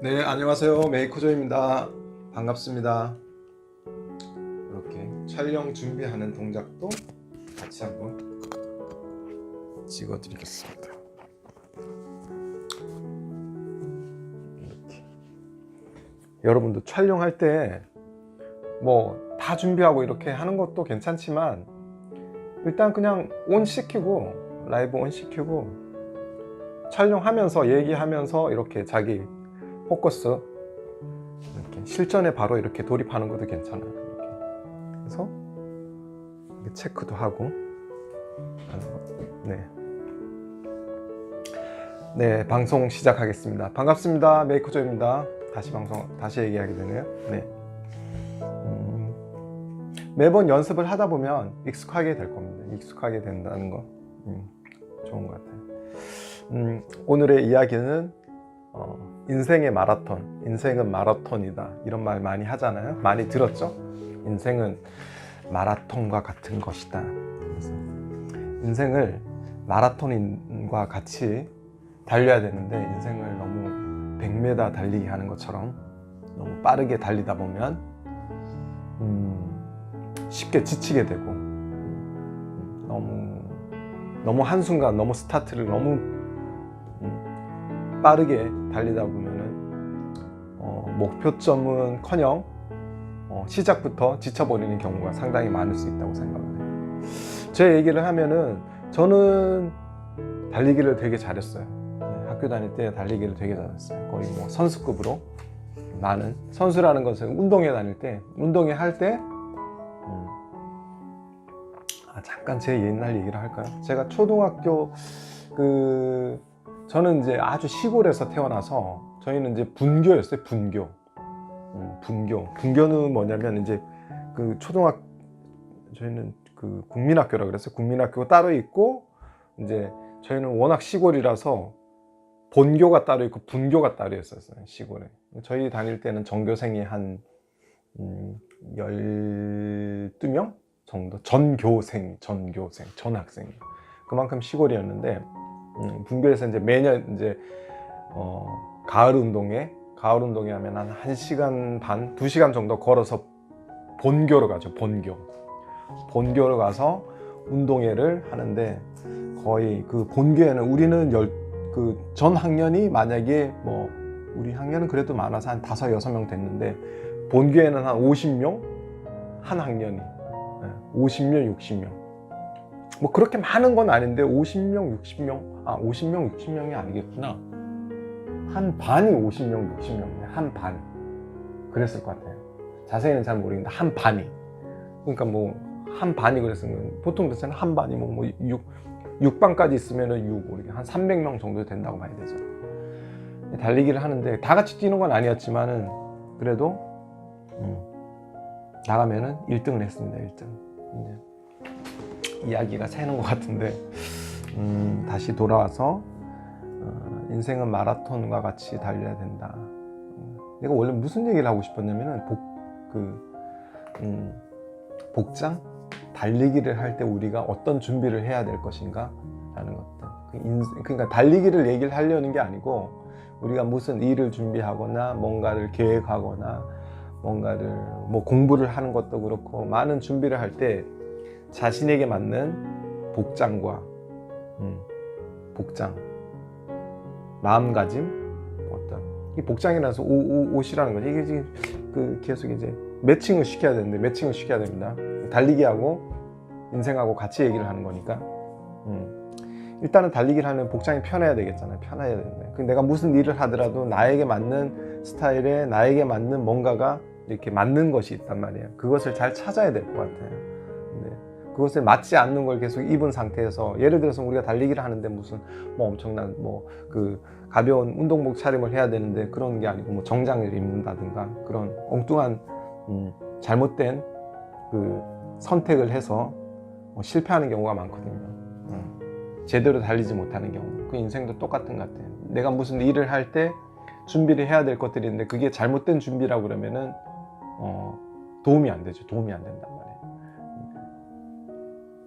네, 안녕하세요. 메이커조입니다. 반갑습니다. 이렇게 촬영 준비하는 동작도 같이 한번 찍어 드리겠습니다. 이렇게. 여러분도 촬영할 때 뭐 다 준비하고 이렇게 하는 것도 괜찮지만 일단 그냥 온 시키고 라이브 온 시키고 촬영하면서 얘기하면서 이렇게 자기 포커스 이렇게 실전에 바로 이렇게 돌입하는 것도 괜찮아요. 이렇게. 그래서 이렇게 체크도 하고. 네. 네, 방송 시작하겠습니다. 반갑습니다. 메이커조입니다. 다시 방송 다시 얘기하게 되네요. 네. 음, 매번 연습을 하다 보면 익숙하게 될 겁니다. 익숙하게 된다는 거 음, 좋은 것 같아요. 음, 오늘의 이야기는 어, 인생의 마라톤, 인생은 마라톤이다 이런 말 많이 하잖아요. 많이 들었죠? 인생은 마라톤과 같은 것이다. 인생을 마라톤과 같이 달려야 되는데 인생을 너무 100m 달리기 하는 것처럼 너무 빠르게 달리다 보면 음, 쉽게 지치게 되고 음, 너무 너무 한순간 너무 스타트를 너무 음, 빠르게 달리다 보면은 어, 목표점은 커녕 어, 시작부터 지쳐버리는 경우가 상당히 많을 수 있다고 생각을 해요. 제 얘기를 하면은 저는 달리기를 되게 잘했어요. 네, 학교 다닐 때 달리기를 되게 잘했어요. 거의 뭐 선수급으로 많은 선수라는 것은 운동회 다닐 때 운동회 할때 음, 아, 잠깐 제 옛날 얘기를 할까요? 제가 초등학교 그 저는 이제 아주 시골에서 태어나서 저희는 이제 분교였어요. 분교. 음, 분교. 분교는 뭐냐면 이제 그 초등학 저희는 그 국민학교라 그랬어요. 국민학교가 따로 있고 이제 저희는 워낙 시골이라서 본교가 따로 있고 분교가 따로 있었어요. 시골에. 저희 다닐 때는 전교생이 한 음, 12명 정도 전교생, 전교생, 전학생. 그만큼 시골이었는데 음, 분교에서 이제 매년 이제 어, 가을 운동회, 가을 운동회 하면 한 1시간 반, 2시간 정도 걸어서 본교로 가죠. 본교. 본교로 가서 운동회를 하는데 거의 그 본교에는 우리는 열, 그 전 학년이 만약에 뭐 우리 학년은 그래도 많아서 한 다섯 여섯 명 됐는데 본교에는 한 50명 한 학년이 예, 50명, 60명. 뭐 그렇게 많은 건 아닌데 50명, 60명, 아 50명, 60명이 아니겠구나. 한 반이 50명, 60명이네. 한 반. 그랬을 것 같아요. 자세히는 잘 모르겠는데 한 반이. 그러니까 뭐 한 반이 그랬으면 보통 그랬잖아 한 반이 뭐, 뭐 6, 6반까지 있으면은 6, 뭐 이렇게 한 300명 정도 된다고 봐야 되죠. 달리기를 하는데 다 같이 뛰는 건 아니었지만은 그래도 음, 나가면은 1등을 했습니다. 1등. 이제 이야기가 새는 것 같은데 음, 다시 돌아와서 어, 인생은 마라톤과 같이 달려야 된다. 음, 내가 원래 무슨 얘기를 하고 싶었냐면은 복, 그, 음, 복장? 달리기를 할 때 우리가 어떤 준비를 해야 될 것인가? 라는 것들. 그 그러니까 달리기를 얘기를 하려는 게 아니고 우리가 무슨 일을 준비하거나 뭔가를 계획하거나 뭔가를 뭐 공부를 하는 것도 그렇고 많은 준비를 할 때 자신에게 맞는 복장과 음, 복장, 마음가짐 어떤 이 복장이라서 옷, 옷, 옷이라는 거지 이게 지금 그 계속 이제 매칭을 시켜야 되는데 매칭을 시켜야 됩니다. 달리기하고 인생하고 같이 얘기를 하는 거니까 음. 일단은 달리기를 하면 복장이 편해야 되겠잖아요. 편해야 되는데 그 내가 무슨 일을 하더라도 나에게 맞는 스타일에 나에게 맞는 뭔가가 이렇게 맞는 것이 있단 말이에요. 그것을 잘 찾아야 될 것 같아요. 그것에 맞지 않는 걸 계속 입은 상태에서 예를 들어서 우리가 달리기를 하는데 무슨 뭐 엄청난 뭐 그 가벼운 운동복 차림을 해야 되는데 그런 게 아니고 뭐 정장을 입는다든가 그런 엉뚱한 음, 잘못된 그 선택을 해서 뭐 실패하는 경우가 많거든요. 음, 제대로 달리지 못하는 경우. 그 인생도 똑같은 것 같아요. 내가 무슨 일을 할 때 준비를 해야 될 것들이 있는데 그게 잘못된 준비라고 그러면은 어, 도움이 안 되죠. 도움이 안 된단 말이에요.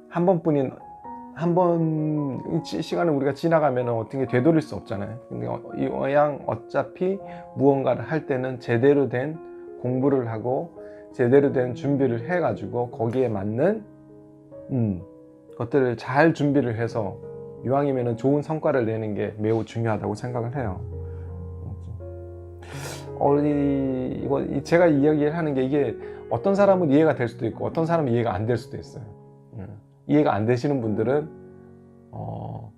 한 번뿐인 한 번 시간을 우리가 지나가면 어떻게 되돌릴 수 없잖아요. 근데 어- 이왕 어차피 무언가를 할 때는 제대로 된 공부를 하고 제대로 된 준비를 해가지고 거기에 맞는 음, 것들을 잘 준비를 해서 이왕이면 좋은 성과를 내는 게 매우 중요하다고 생각을 해요. 어, 이, 이거 이- 제가 이야기를 하는 게 이게 어떤 사람은 이해가 될 수도 있고 어떤 사람은 이해가 안 될 수도 있어요. 음. 이해가 안 되시는 분들은 어,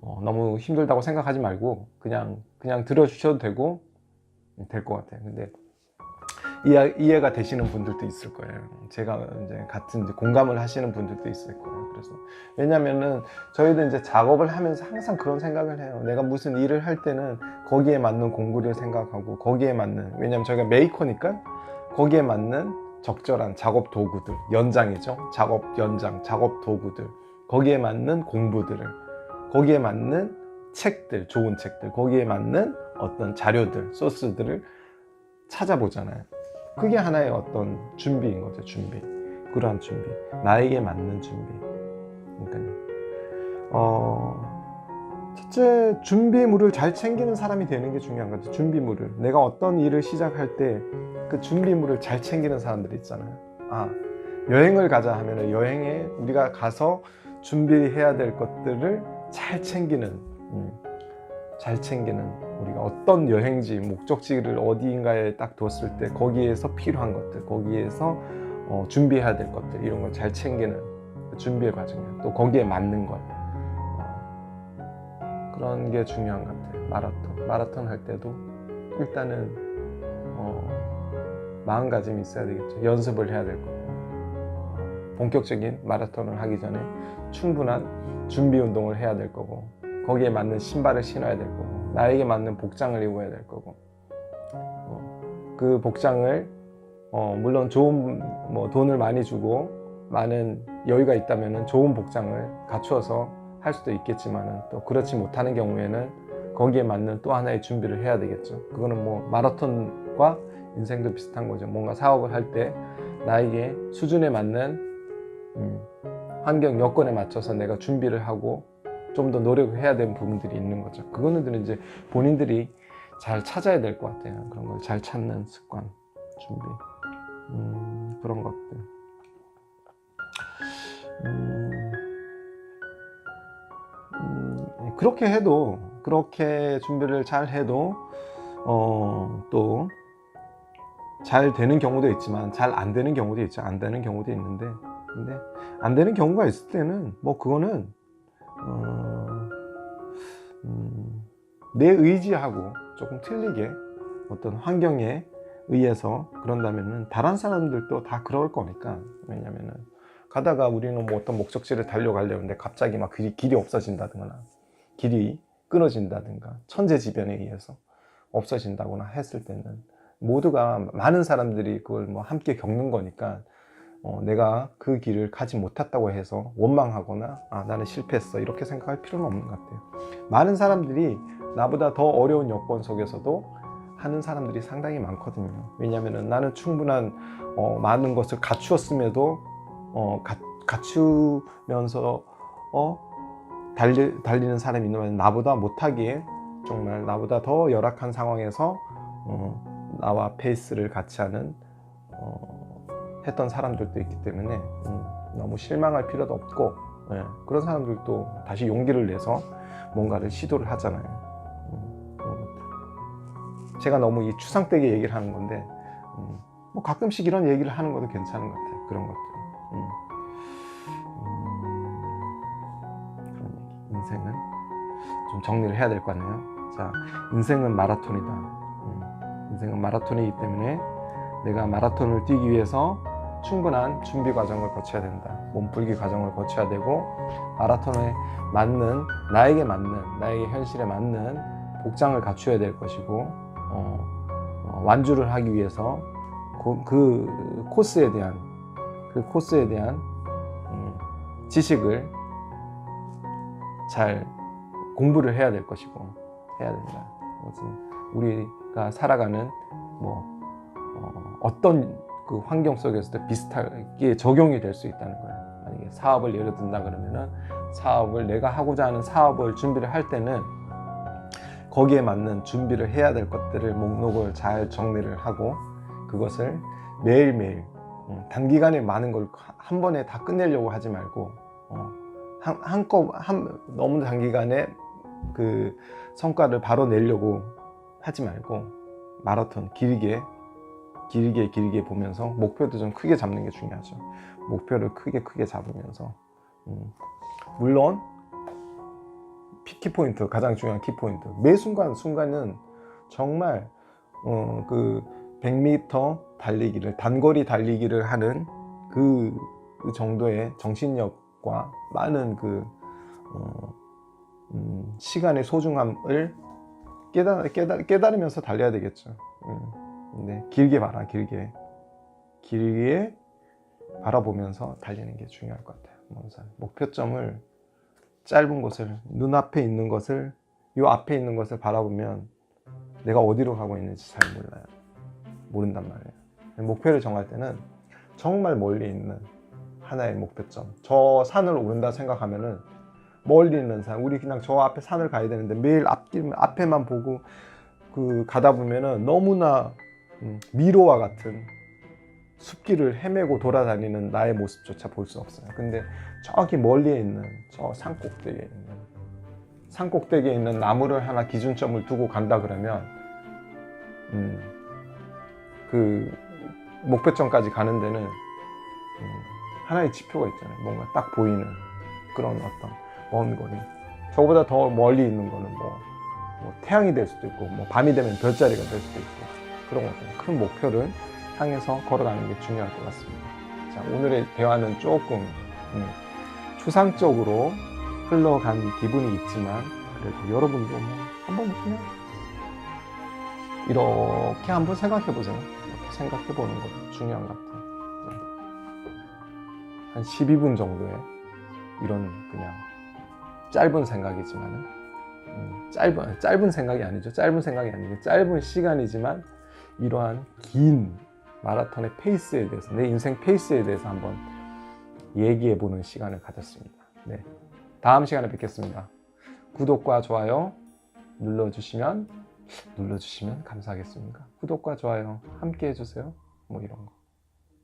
어, 너무 힘들다고 생각하지 말고 그냥 그냥 들어주셔도 되고 될 것 같아요. 근데 이해, 이해가 되시는 분들도 있을 거예요. 제가 이제 같은 이제 공감을 하시는 분들도 있을 거예요. 그래서 왜냐면은 저희도 이제 작업을 하면서 항상 그런 생각을 해요. 내가 무슨 일을 할 때는 거기에 맞는 공구를 생각하고 거기에 맞는 왜냐면 저희가 메이커니까 거기에 맞는 적절한 작업 도구들 연장이죠. 작업 연장, 작업 도구들 거기에 맞는 공부들을 거기에 맞는 책들, 좋은 책들 거기에 맞는 어떤 자료들, 소스들을 찾아보잖아요. 그게 하나의 어떤 준비인 거죠, 준비. 그러한 준비. 나에게 맞는 준비. 그러니까요. 어, 첫째, 준비물을 잘 챙기는 사람이 되는 게 중요한 거죠. 준비물을. 내가 어떤 일을 시작할 때 그 준비물을 잘 챙기는 사람들이 있잖아요. 아, 여행을 가자 하면 여행에 우리가 가서 준비해야 될 것들을 잘 챙기는, 음, 잘 챙기는 우리가 어떤 여행지 목적지를 어디인가에 딱 뒀을 때 거기에서 필요한 것들 거기에서 어, 준비해야 될 것들 이런 걸 잘 챙기는 그 준비의 과정이에요 또 거기에 맞는 것 어, 그런 게 중요한 것 같아요. 마라톤 마라톤 할 때도 일단은 어, 마음가짐이 있어야 되겠죠. 연습을 해야 될 거고 어, 본격적인 마라톤을 하기 전에 충분한 준비 운동을 해야 될 거고 거기에 맞는 신발을 신어야 될 거고 나에게 맞는 복장을 입어야 될 거고 어, 그 복장을 어, 물론 좋은 뭐 돈을 많이 주고 많은 여유가 있다면 좋은 복장을 갖추어서 할 수도 있겠지만은 또 그렇지 못하는 경우에는 거기에 맞는 또 하나의 준비를 해야 되겠죠. 그거는 뭐 마라톤과 인생도 비슷한 거죠. 뭔가 사업을 할 때 나에게 수준에 맞는 음, 환경 여건에 맞춰서 내가 준비를 하고 좀 더 노력을 해야 되는 부분들이 있는 거죠. 그거는 이제 본인들이 잘 찾아야 될 것 같아요. 그런 걸 잘 찾는 습관, 준비, 음, 그런 것들. 그렇게 해도 그렇게 준비를 잘 해도 어, 또 잘 되는 경우도 있지만 잘 안 되는 경우도 있죠. 안 되는 경우도 있는데. 근데 안 되는 경우가 있을 때는 뭐 그거는 어, 음, 내 의지하고 조금 틀리게 어떤 환경에 의해서 그런다면은 다른 사람들도 다 그럴 거니까. 왜냐면은 가다가 우리는 뭐 어떤 목적지를 달려가려는데 갑자기 막 길이, 길이 없어진다든가 길이 끊어진다든가 천재지변에 의해서 없어진다거나 했을 때는 모두가 많은 사람들이 그걸 뭐 함께 겪는 거니까 어, 내가 그 길을 가지 못했다고 해서 원망하거나 아, 나는 실패했어 이렇게 생각할 필요는 없는 것 같아요. 많은 사람들이 나보다 더 어려운 여건 속에서도 하는 사람들이 상당히 많거든요. 왜냐하면 나는 충분한 어, 많은 것을 갖추었음에도 어, 가, 갖추면서 어, 달리, 달리는 사람이 있는 나보다 못하기에 정말 나보다 더 열악한 상황에서 어, 나와 페이스를 같이 하는 어, 했던 사람들도 있기 때문에 음, 너무 실망할 필요도 없고 예, 그런 사람들도 다시 용기를 내서 뭔가를 시도를 하잖아요. 음. 제가 너무 이 추상되게 얘기를 하는 건데 음, 뭐 가끔씩 이런 얘기를 하는 것도 괜찮은 것 같아요. 그런 것들. 음. 음, 인생은 좀 정리를 해야 될 것 같네요. 자, 인생은 마라톤이다. 음, 인생은 마라톤이기 때문에 내가 마라톤을 뛰기 위해서 충분한 준비 과정을 거쳐야 된다. 몸풀기 과정을 거쳐야 되고 마라톤에 맞는 나에게 맞는 나에게 현실에 맞는 복장을 갖추어야 될 것이고 어, 어, 완주를 하기 위해서 그, 그 코스에 대한 그 코스에 대한 음, 지식을 잘 공부를 해야 될 것이고 해야 된다. 무슨 우리가 살아가는 뭐 어, 어떤 그 환경 속에서도 비슷하게 적용이 될 수 있다는 거예요. 만약에 사업을 예를 든다 그러면은 사업을 내가 하고자 하는 사업을 준비를 할 때는 거기에 맞는 준비를 해야 될 것들을 목록을 잘 정리를 하고 그것을 매일매일 음, 단기간에 많은 걸 한 번에 다 끝내려고 하지 말고 어, 한, 한꺼 한 너무 단기간에 그 성과를 바로 내려고 하지 말고 마라톤 길게 길게 길게 보면서 목표도 좀 크게 잡는 게 중요하죠. 목표를 크게 크게 잡으면서. 음, 물론 키 포인트 가장 중요한 키 포인트. 매 순간 순간은 정말 어, 그 100m 달리기를 단거리 달리기를 하는 그, 그 정도의 정신력 과 많은 그 어, 음, 시간의 소중함을 깨달, 깨달, 깨달으면서 달려야 되겠죠. 음, 근데 길게 봐라, 길게. 길게 바라보면서 달리는 게 중요할 것 같아요. 목표점을 짧은 곳을, 눈앞에 있는 것을, 요 앞에 있는 것을 바라보면 내가 어디로 가고 있는지 잘 몰라요. 모른단 말이에요. 목표를 정할 때는 정말 멀리 있는 하나의 목표점. 저 산을 오른다 생각하면은 멀리 있는 산, 우리 그냥 저 앞에 산을 가야 되는데 매일 앞길 앞에만 보고 그 가다 보면은 너무나 음, 미로와 같은 숲길을 헤매고 돌아다니는 나의 모습조차 볼 수 없어요. 근데 저기 멀리에 있는 저 산 꼭대기에 있는 산 꼭대기에 있는 나무를 하나 기준점을 두고 간다 그러면 음, 그 목표점까지 가는 데는 음, 하나의 지표가 있잖아요. 뭔가 딱 보이는 그런 어떤 먼 거리. 저보다 더 멀리 있는 거는 뭐, 뭐 태양이 될 수도 있고, 뭐 밤이 되면 별자리가 될 수도 있고, 그런 것들. 큰 목표를 향해서 걸어가는 게 중요할 것 같습니다. 자, 오늘의 대화는 조금 음, 추상적으로 흘러간 기분이 있지만, 그래도 여러분도 뭐 한번 그냥 이렇게 한번 생각해 보세요. 이렇게 생각해 보는 것도 중요한 것 같아요. 네. 한 12분 정도의 이런 그냥 짧은 생각이지만 음, 짧은 짧은 생각이 아니죠. 짧은 생각이 아니고 짧은 시간이지만 이러한 긴 마라톤의 페이스에 대해서 내 인생 페이스에 대해서 한번 얘기해 보는 시간을 가졌습니다. 네. 다음 시간에 뵙겠습니다. 구독과 좋아요 눌러주시면 눌러주시면 감사하겠습니다. 구독과 좋아요 함께 해주세요. 뭐 이런 거.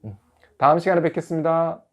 음. 다음 시간에 뵙겠습니다.